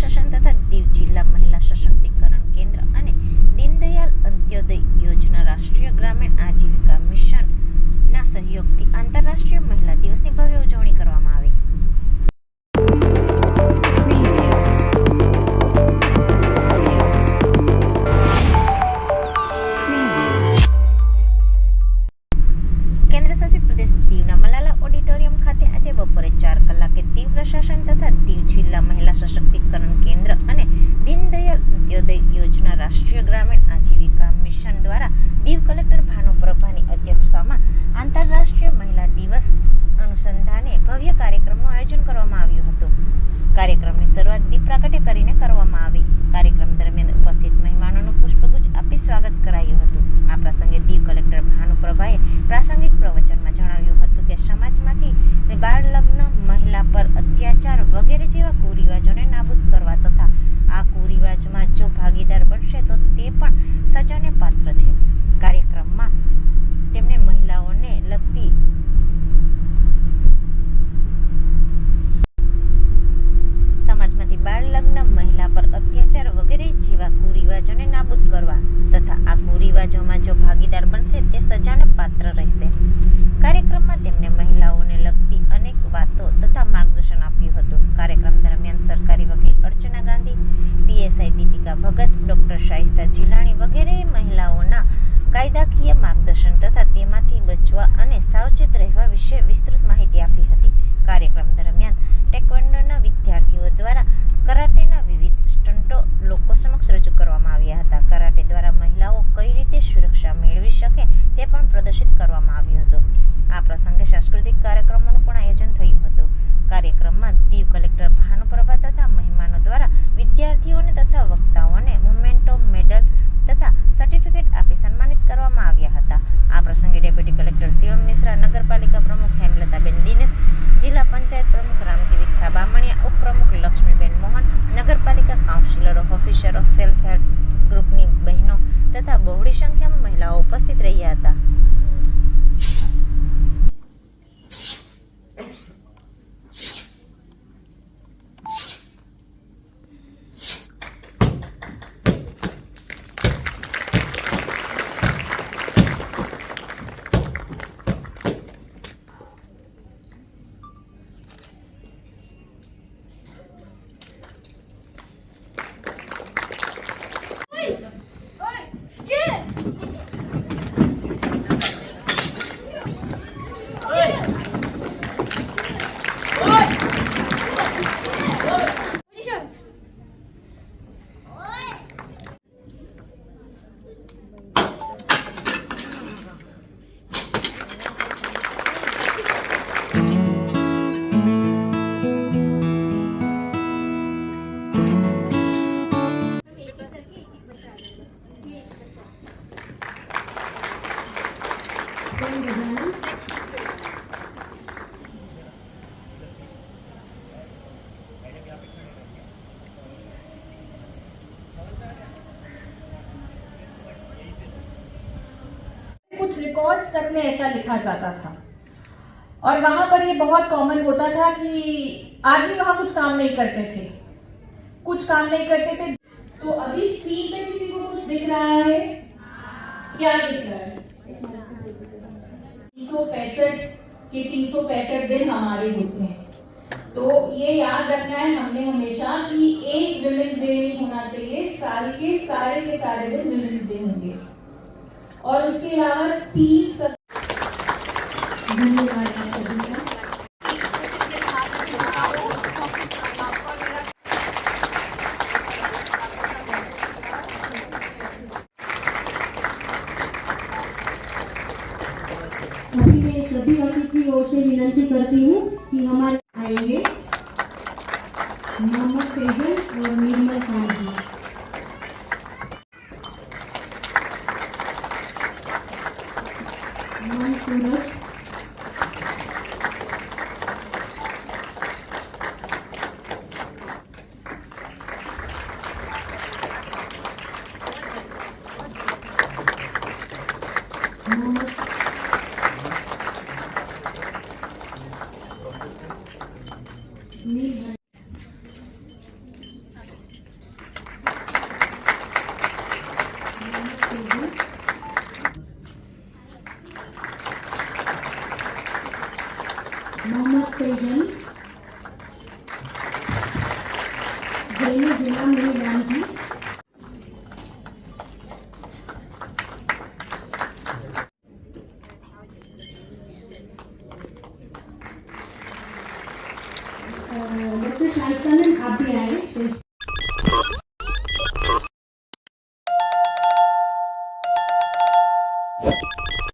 પ્રશાસન તથા દીવ જિલ્લા મહિલા સશક્તિકરણ કેન્દ્ર અને દીનદયાલ અંત્યોદય યોજના રાષ્ટ્રીય ગ્રામીણ આજીવિકા મિશનના સહયોગથી આંતરરાષ્ટ્રીય મહિલા દિવસની ભવ્ય ઉજવણી કરવામાં આવી. ગ્રામીણ આજીવિકા મિશન દ્વારા દીવ કલેક્ટર ભાનુપ્રભાની અધ્યક્ષતામાં આંતરરાષ્ટ્રીય મહિલા દિવસ અનુસંધાને ભવ્ય કાર્યક્રમનું આયોજન કરવામાં આવ્યું હતું. કાર્યક્રમની શરૂઆત દીપ પ્રાગટ્ય કરીને કરવામાં આવી. કાર્યક્રમ દરમિયાન ઉપસ્થિત મહેમાનોનું પુષ્પગુચ્છ આપી સ્વાગત કરાયું હતું. આ પ્રસંગે દીવ કલેક્ટર ભાનુપ્રભાએ પ્રાસંગિક પ્રવચનમાં જણાવ્યું હતું કે સમાજમાંથી બાળ લગ્ન મહિલા પર અત્યાચાર વગેરે જેવા કુરિવાજોને નાબૂદ કરવા તથા આ કુરિવાજમાં જો ભાગીદાર બનશે તો તે પણ સજાને પાત્ર છે. કાર્યક્રમમાં તેમણે મહિલાઓને લગતી સમાજમાંથી બાળ લગ્ન મહિલા પર અત્યાચાર વગેરે જેવા કુરિવાજોને નાબૂદ કરવા તથા આ કુરિવાજોમાં જો ભાગીદાર બનશે, તે સજાને પાત્ર રહેશે કાર્યક્રમમાં તેમણે મહિલાઓને લગતી અનેક વાતો તથા માર્ગદર્શન આપ્યું હતું કાર્યક્રમ દરમિયાન સરકારી વકીલ અર્ચના ગાંધી પીએસઆઈ દીપિકા ભગત ડોક્ટર શાઇસ્તા જીલાણી વગેરે મહિલાઓના કાયદાકીય માર્ગદર્શન તથા તેમાંથી બચવા અને સાવચેત રહેવા વિશે વિસ્તૃત માહિતી આપી હતી. કાર્યક્રમ દરમિયાન ટેકવન્ડોના વિદ્યાર્થીઓ દ્વારા કરાટેના વિવિધ સ્ટન્ટો લોકો સમક્ષ રજૂ કરવામાં આવ્યા હતા. કરાટે દ્વારા મહિલાઓ કઈ રીતે સુરક્ષા મેળવી શકે તે પણ પ્રદર્શિત કરવામાં આવ્યું હતું. આ પ્રસંગે સાંસ્કૃતિક કાર્યક્રમોનું પણ આયોજન થયું હતું. કાર્યક્રમમાં દીવ કલેક્ટર કરવામાં આવ્યા હતા. આ પ્રસંગે ડેપ્યુટી કલેક્ટર શિવમ મિશ્રા, નગરપાલિકા પ્રમુખ હેમલતાબેન દિનેશ, જિલ્લા પંચાયત પ્રમુખ રામજી रिकॉर्ड्स तक में ऐसा लिखा जाता था। और वहाँ पर ये बहुत कॉमन होता था कि आदमी वहाँ कुछ काम नहीं करते थे। कुछ काम नहीं करते थे। तो अभी स्क्रीन पे किसी को कुछ दिख रहा है? क्या दिख रहा है? तीन सौ पैंसठ के तीन सौ पैंसठ दिन हमारे होते हैं। तो ये याद रखना है हमने हमेशा कि एक विमेंस डे नहीं होना चाहिए सारे के सारे के सारे दिन विमेंस डे होंगे और उसके अलावा तीन अभी मैं सभी अतिथियों से विनती करती हूँ कि हमारे आएँगे। 満室です。Amen. पेजन ग्रेली जिला मेरे ग्राम की डॉक्टर शाइस्ता मैम आप भी आए